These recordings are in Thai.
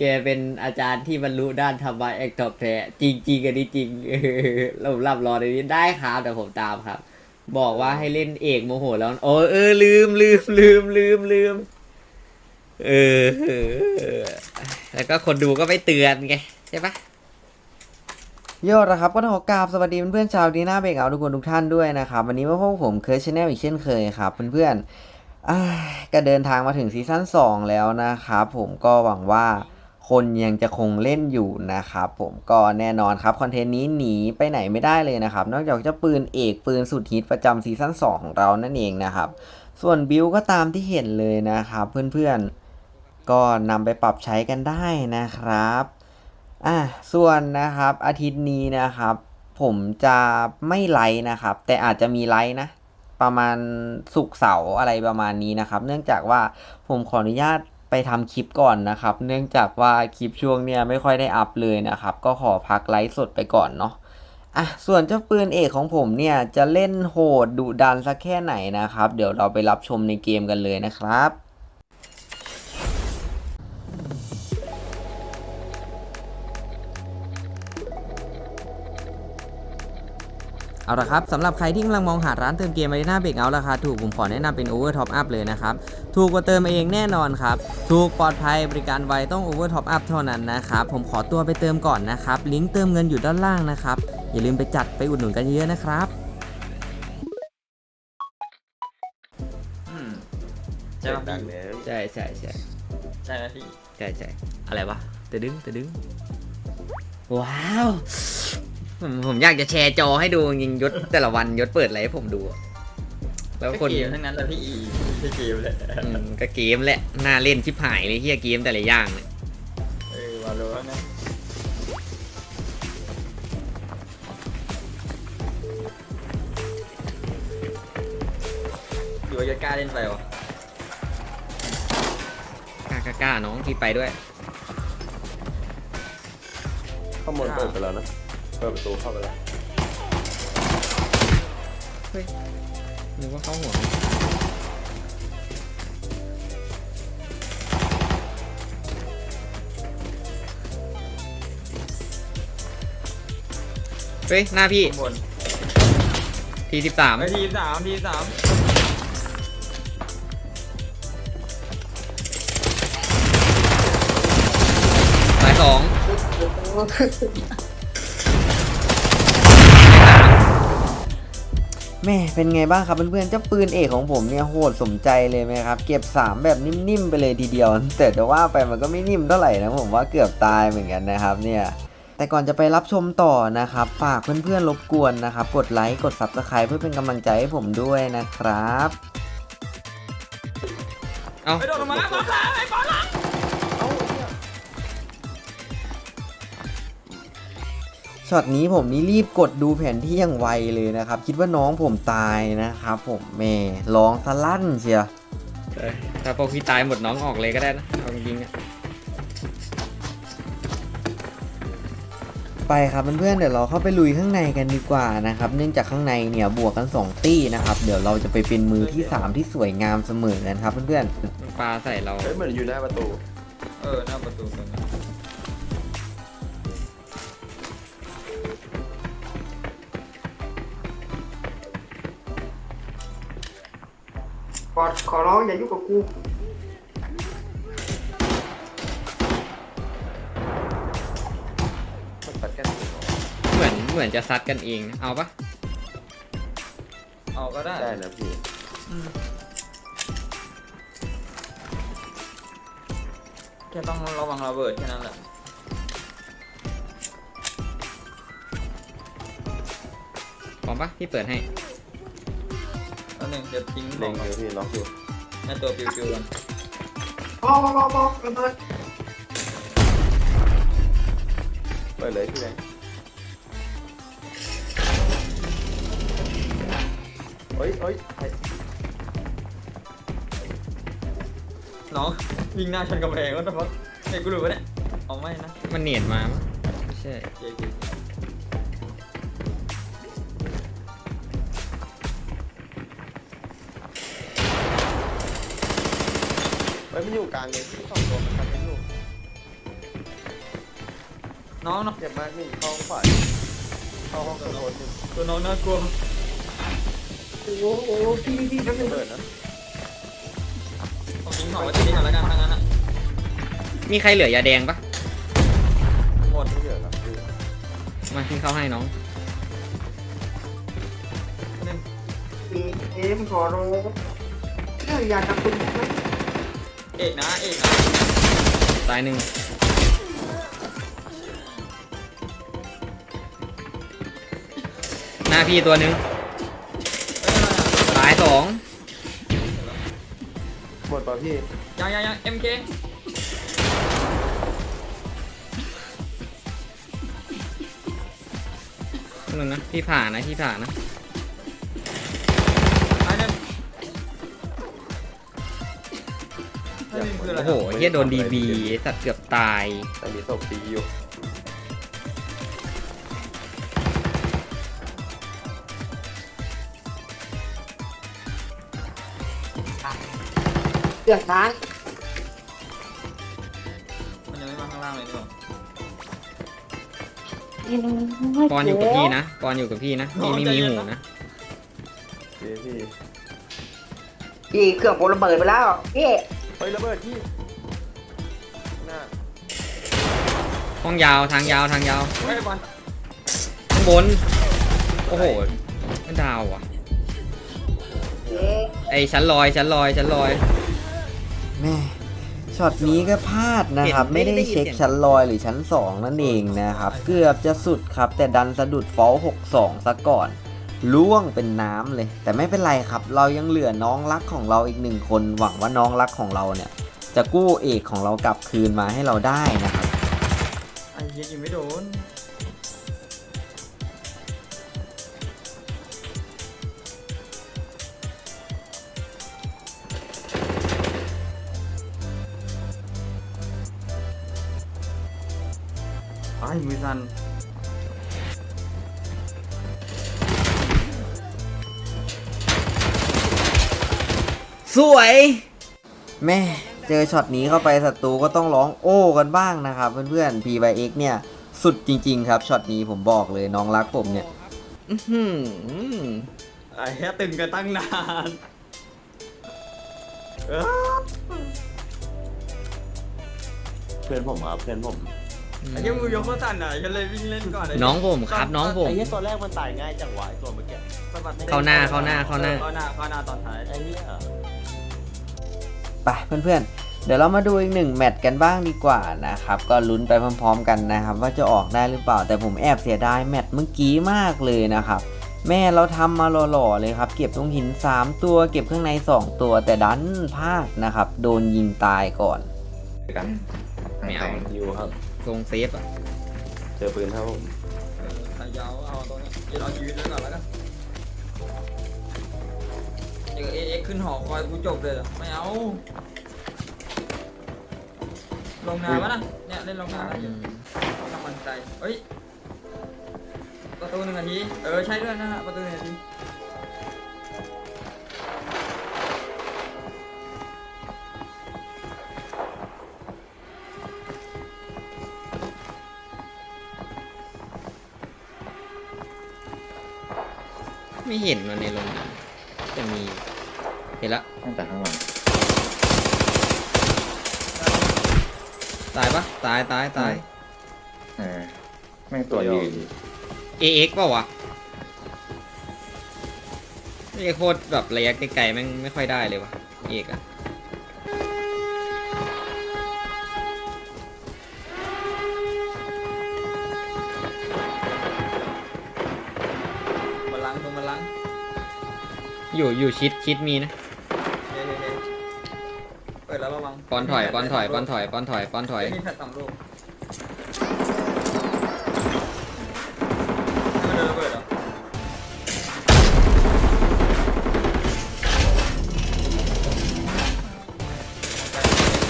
แกเป็นอาจารย์ที่บรรลุด้านธรรมะแอคทอบแท้จริงจริงๆอันนี้จริงเออเรารับรอในนี้ได้ครับแต่ผมตามครับ บอกว่าให้เล่นเอกโมโหแล้วโอ้เออลืมลืมลืมลืมลืมเออแล้วก็คนดูก็ไม่เตือนไงใช่ปะโยนะครับก็ต้องขอกราบสวัสดีเพื่อนๆชาวดีน่าเบรกเอาทุกคนทุกท่านด้วยนะครับวันนี้มาพบกับผมเคิร์ชแนลอีกเช่นเคยครับเพื่อนๆก็เดินทางมาถึงซีซั่น2แล้วนะครับผมก็หวังว่า คนยังจะคงเล่นอยู่นะครับผมก็แน่นอนครับคอนเทนต์นี้หนีไปไหนไม่ได้เลยนะครับ นอกจากจะปืนเอกปืนสุดฮิตประจำซีซั่น2ของเรานั่นเองนะครับ ส่วนบิลก็ตามที่เห็นเลยนะครับ เพื่อนๆ ก็นำไปปรับใช้กันได้นะครับอะส่วนนะครับอาทิตย์นี้นะครับ ผมจะไม่ไลฟ์นะครับ แต่อาจจะมีไลฟ์นะ ประมาณสุกเสาร์อะไรประมาณนี้นะครับ เนื่องจากว่าผมขออนุญาต ไปทำคลิปก่อนนะครับ เนื่องจากว่าคลิปช่วงเนี้ยไม่ค่อยได้อัพเลยนะครับ ก็ขอพักไลฟ์สดไปก่อนเนาะอะส่วนเจ้าปืนเอกของผมเนี่ยจะเล่นโหดดุดันสักแค่ไหนนะครับ เดี๋ยวเราไปรับชมในเกมกันเลยนะครับ เอาละครับสำหรับใครที่กำลังมองหาร้านเติมเกม Arena Breakout ราคาถูกผมขอแนะนำเป็น Over Top Up เลยนะครับ ถูกกว่าเติมเองแน่นอนครับ ถูกปลอดภัยบริการไวต้อง Over Top Up เท่านั้นนะครับ ผมขอตัวไปเติมก่อนนะครับ ลิงก์เติมเงินอยู่ด้านล่างนะครับ อย่าลืมไปจัดไปอุดหนุนกันเยอะๆนะครับอืมใช่ไหมพี่ใช่ใช่ใช่ใช่ไหมพี่ใช่ใช่อะไรวะตะดึงตะดึงว้าว ผมผมอยากจะแชร์จอให้ดูจริงๆยศแต่ละวันยศเปิดอะไรให้ผมดูอะแล้วก็คนเกมทั้งนั้นแหละพี่อีไม่ใช่เกมเลยอืมก็เกมแหละน่าเล่นชิบหายเลยเฮียเกมแต่ละอย่างเนี่ยเออวาโลนะอยู่ว่าจะกล้าเล่นไปวะกล้ากล้ากล้าน้องที่ไปด้วยข้างบนเปิดไปแล้วนะ เปิดประตูเข้าไปแล้วนึกว่าเข้าหัวเฮ้ยหน้าพี่ข้างบนทีสิบสามไปทีสามทีสามสายสอง แม่เป็นไงบ้างครับเพื่อนๆเจ้าปืนเอกของผมเนี่ยโหดสมใจเลยไหมครับ เก็บ 3 แบบนิ่มๆไปเลยทีเดียว แต่จะว่าไปมันก็ไม่นิ่มเท่าไหร่นะผมว่าเกือบตายเหมือนกันนะครับเนี่ยแต่ก่อนจะไปรับชมต่อนะครับ ฝากเพื่อนๆรบกวนนะครับ กดไลค์กด Subscribe เพื่อเป็นกำลังใจให้ผมด้วยนะครับ เอาไปโดดลงมาบอลหลังไอ้บอลหลัง ช็อตนี้ผมนี่รีบกดดูแผนที่อย่างไวเลยนะครับ คิดว่าน้องผมตายนะครับผมแม่ร้องสลั่นเชียวเออถ้าพวกพี่ตายหมดน้องออกเลยก็ได้นะเอาจริงๆอะไปครับเพื่อนๆเดี๋ยวเราเข้าไปลุยข้างในกันดีกว่านะครับ เนื่องจากข้างในเนี่ยบวกกัน 2 ตี้นะครับ เดี๋ยวเราจะไปเป็นมือที่ 3 ที่สวยงามเสมอกันครับเพื่อนมันปลาใส่เรา เฮ้ยเหมือนอยู่หน้าประตู เออ หน้าประตูตรงนี้ข อขอร้องอย่ายุ่งกับกูมันตัดกันอยู่เหมือนเหมือนจะซัดกันเองนะเอาปะเอาก็ได้ ได้นะพี่อืมแค่ต้องระวังระเบิดแค่นั้นแหละ พร้อมปะพี่เปิดให้แล้วห นึ่งเดี๋ยวทิ้งขเล็องงอยู่พี่ล็อกอยู่ในตัวปิวๆกันพอพอพอพอระเบิดเปิดเลยพี่แบงค์เฮ้ยเฮ้ยไอ้น้องยิงหน้าชนกำแพงก็ต้องเฮ้ยกูรู้ปะเนี่ยเอาไม่นะมันเนียดมามั้งไม่ใช่ เจ๊กู เฮ้ยมันอยู่กลางเลยพี่สองตัวมันทำไม่อยู่น้องน้องเจ็บมากนี่เข้าห้องขวาเข้าห้องคอนโทรลนี่ตัวน้องน่ากลัวโอ้โหโอ้โหพี่พี่แป๊บนึงเปิดนะผมยิงของไว้ที่นี่ก่อนแล้วกันทั้งนั้นอะมีใครเหลือยาแดงปะหมดไม่เยอะครับพี่มาที่เข้าให้น้องหนึ่งเอ็มขอร้องเอ้ยอยากกระตุ้นไหม เอกนะเอกนะตายหนึ่งหน้าพี่ตัวหนึ่งเอ้ยอะไรอะตายสองหมดป่ะพี่ยังยังยัง MK นึงนะพี่ผ่านะพี่ผ่านะ โอ้โหเฮียโดนดีบีสัตว์เกือบตายแต่มีศพตีอยู่เกือบท้ายมันยังไม่มาข้างล่างเลยนี่หรอปอนอยู่กับพี่นะปอนอยู่กับพี่นะพี่ไม่มีหูนะพี่พี่พี่เครื่องผมระเบิดไปแล้วพี่ เฮ้ยระเบิดพี่หน้าห้องยาวทางยาวทางยาวเฮ้ยบอลข้างบน โอ้โหไม่ดาวอะเอ๊ะไอชั้นลอยชั้นลอยชั้นลอย แม่ช็อตนี้ก็พลาดนะครับ เห็นไม่ได้ได้ยินเช็คเสียง ชั้นลอยหรือชั้น 2 นั่นเองนะครับ เกือบจะสุดครับ แต่ดันสะดุดฟอล62ซะก่อน ล่วงเป็นน้ำเลย แต่ไม่เป็นไรครับ เรายังเหลือน้องรักของเราอีกหนึ่งคน หวังว่าน้องรักของเราเนี่ย จะกู้เอกของเรากลับคืนมาให้เราได้นะครับไอ้เหี้ยยิงไม่โดนไอ้มือสั่น สวย แม่เจอช็อตนี้เข้าไปศัตรูก็ต้องร้องโอ้กันบ้างนะครับ เพื่อนๆ P by X เนี่ย สุดจริง ๆ ครับช็อตนี้ผมบอกเลยน้องรักผมเนี่ยอื้อหือไอ้เหี้ยตึงกันตั้งนานเออเพื่อนผมครับเพื่อนผม ไอ้เหี้ยมือยกโคตรสั่นอะฉันเลยวิ่งเล่นก่อนเลยน้องผมครับน้องผม ไอ้เหี้ยตัวแรกมันตายง่ายจังวะไอ้ตัวเมื่อกี้สะบัดไม่เข้าหน้าเข้าหน้าเข้าหน้า เข้าหน้าเข้าหน้าตอนท้ายไอ้เหี้ย ไปเพื่อนๆ เดี๋ยวเรามาดูอีกหนึ่งแมตช์กันบ้างดีกว่านะครับ ก็ลุ้นไปพร้อมๆกันนะครับ ว่าจะออกได้หรือเปล่า แต่ผมแอบเสียดายแมตช์เมื่อกี้มากเลยนะครับ แม่เราทำมาหล่อๆเลยครับ เก็บตรงหิน 3 ตัว เก็บเครื่องใน 2 ตัว แต่ดันพลาดนะครับ โดนยิงตายก่อนกันไม่เอาอยู่ครับ ทรงเซฟอะเจอปืนครับผมเออขายาวเอาตรงนี้เดี๋ยวเอาชีวิตไว้ก่อนแล้วกันเดี๋ยวเอ็กขึ้นหอคอยกูจบเลยเหรอไม่เอาลงน้ำวะนะเนี่ยเล่นลงน้ำนะอยู่กำลังใจเฮ้ยประตูหนึ่งนาทีเออใช่ด้วยนะฮะประตูหนึ่งนาที ไม่เห็นมันในโรงหนังจะมี เห็นละตั้งแต่ข้างหลังตายปะตายตายตายเออแม่งตัวยืน AX เปล่าวะนี่โคตรแบบระยะไกลๆแม่งไม่ค่อยได้เลยวะเอกอะ ลลังก์ตรงบัลลังก์อยู่อยู่ชิดชิดมีนะเฮ้ยเฮ้ยเฮ้ยเปิดแล้วระวังปอนถอยปอนถอยปอนถอยปอนถอยปอนถอย มีแพทสองลูกให้มันเดินระเบิดเหรอ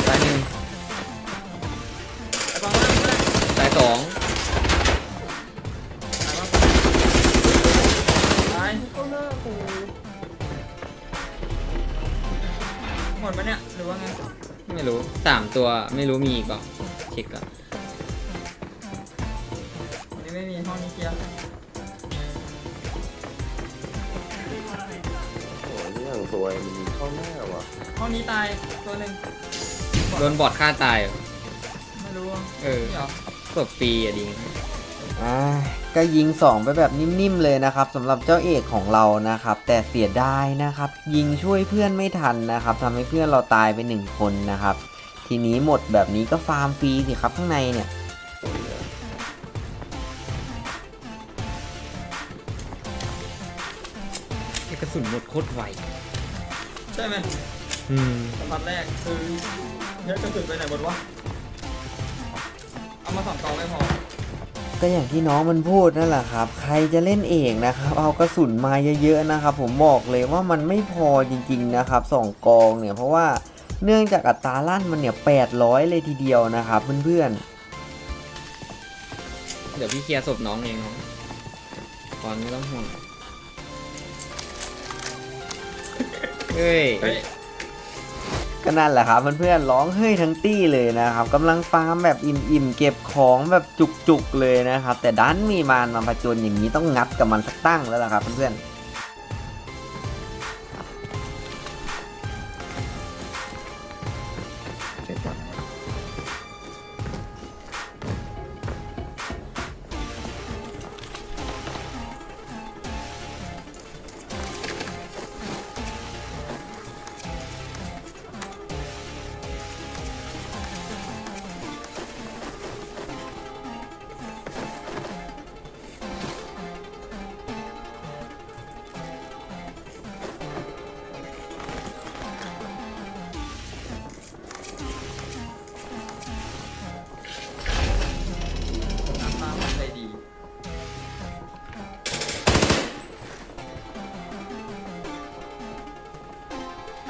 ตายหนึ่ง ไอ้บอลมาเลยตายสอง สามตัวไม่รู้มีอีกเปล่าเช็คก่อนนี่ไม่มีห้องนี้เคลียร์โอ้ยนี่อย่างสวยมันเข้าหน้าว่ะห้องนี้ตายตัวหนึ่งโดนบอดฆ่าตายเหรอไม่รู้อะเออนี่เหรอกดฟรีอะดิอ่าก็ยิง 2 ไปแบบนิ่มๆเลยนะครับสำหรับเจ้าเอกของเรานะครับ แต่เสียดายนะครับ ยิงช่วยเพื่อนไม่ทันนะครับทำให้เพื่อนเราตายไป 1 คนนะครับ ทีนี้หมดแบบนี้ก็ฟาร์มฟรีสิครับข้างในเนี่ยกระสุนหมดโคตรไวใช่ไหมอืมสัมผัสแรกคือเยอะกระสุนไปไหนหมดวะ เอามาสองกองไม่พอ ก็อย่างที่น้องมันพูดนั่นแหละครับ ใครจะเล่นเองนะครับ เอากระสุนมาเยอะๆนะครับ ผมบอกเลยว่ามันไม่พอจริงๆนะครับสองกองเนี่ยเพราะว่า เนื่องจากอัตราลั่นมันเนี่ย800 เลยทีเดียวนะครับเพื่อนๆ เดี๋ยวพี่เคลียร์ศพน้องเองน้องก่อนไม่ต้องห่วงเฮ้ยเฮ้ย ก็นั่นแหละครับเพื่อนๆร้องเฮ้ยทั้งตี้เลยนะครับกำลังฟาร์มแบบอิ่มๆ เก็บของแบบจุกๆเลยนะครับ แต่ดันมีมารมาผจญอย่างนี้ต้องงัดกับมันสักตั้งแล้วล่ะครับเพื่อนเ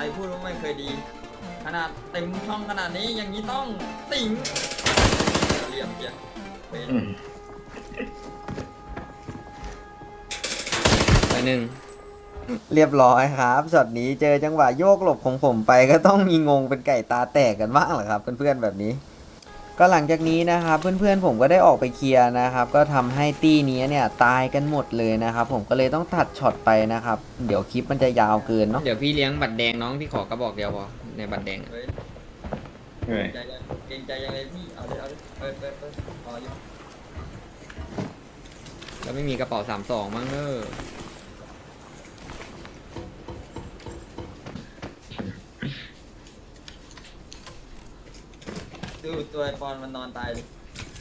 รพูดว่าไม่เคยดี ขนาดเต็มช่องขนาดนี้อย่างนี้ต้องสิงเรียมเกียเป็นอืมไปหนึ่งๆเรียบร้อยครับช็อตนี้เจอจังหวะโยกหลบของผมไปก็ต้องมีงงเป็นไก่ตาแตกกันบ้างเหรอครับเพื่อนๆแบบนี้ ก็หลังจากนี้นะครับเพื่อนๆผมก็ได้ออกไปเคลียร์นะครับ ก็ทำให้ตี้นี้เนี่ยตายกันหมดเลยนะครับ ผมก็เลยต้องตัดช็อตไปนะครับ เดี๋ยวคลิปมันจะยาวเกินเนาะเดี๋ยวพี่เลี้ยงบัตรแดงน้องพี่ขอกระบอกเดียวพอในบัตรแดงอะเฮ้ยเหนื่อยใจยังเกรงใจยังไงพี่เอาเลยเอาเลยเปิดเปิดเปิดพออยู่แล้วไม่มีกระเป๋าสามสองมั้งเออ ดูตัวไอปอนมันนอนตายเลย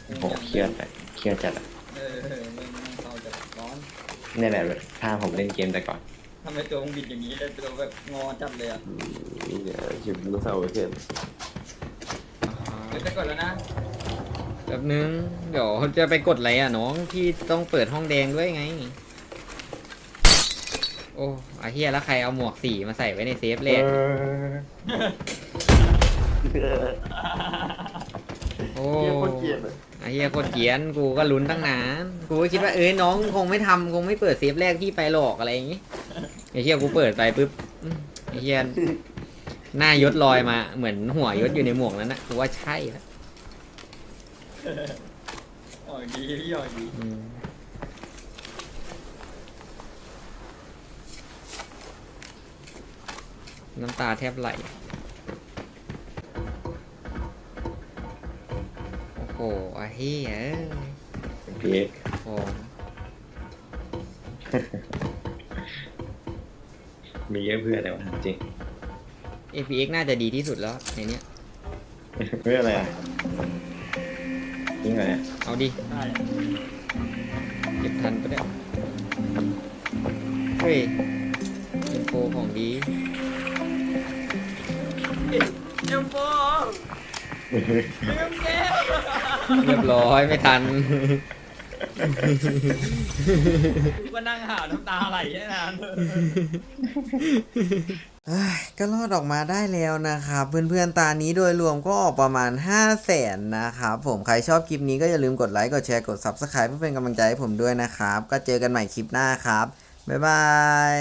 โอ้เครียดอะเครียดจัดอะเออเออมันมันเศร้าจัดร้อนนี่แหละแบบถ้าผมเล่นเกมแต่ก่อนทำไมตัวมึงบิดอย่างนี้เลยตัวแบบงอจัดเลยอะนี่เดี๋ยวคลิปลูกสาวเพื่อนเดี๋ยวจะกดแล้วนะแบบนึง เดี๋ยวจะไปกดอะไรอะน้องพี่ต้องเปิดห้องแดงด้วยไง โอ้อาเฮียแล้วใครเอาหมวกสีมาใส่ไว้ในเซฟแรกโอ้ เกลียดโคตรเกลียดเลยไอ้เฮียโคตรเกรียนกูก็ลุ้นตั้งนานกูก็คิดว่าเอ้ยน้องคงไม่ทำคงไม่เปิดเซฟแรกพี่ไปหรอกอะไรอย่างงี้ไอ้เฮียกูเปิดไปปุ๊บอืมไอ้เฮียหน้ายศลอยมาเหมือนหัวยศอยู่ในหมวกนั้นนะกูว่าใช่แล้วอ๋อดีพี่อ๋อดีอืมน้ำตาแทบไหล หไอ้เฮียเอ้ยพีเอ็กโอ้มีเยอะเพื่อนแต่ว่าจริง APX น่าจะดีที่สุดแล้วในเนี้ยเพื่ออะไรอะจริงเหรอเนี่ยเอาดิได้เก็บทันปะเนี่ยเฮ้ยอินโฟของดีเอ็มโฟ เอ็มเกมเรียบร้อยไม่ทัน กูก็นั่งหาน้ำตาไหลแค่นานเอ้ยก็รอดออกมาได้แล้วนะครับ เพื่อนๆ ตานี้โดยรวมก็ออกประมาณ 5 0 0แสนนะครับผมใครชอบคลิปนี้ก็อย่าลืมกดไลค์ กดแชร์ กด Subscribe เพื่อเป็นกำลังใจให้ผมด้วยนะครับ ก็เจอกันใหม่คลิปหน้าครับ บ๊ายบาย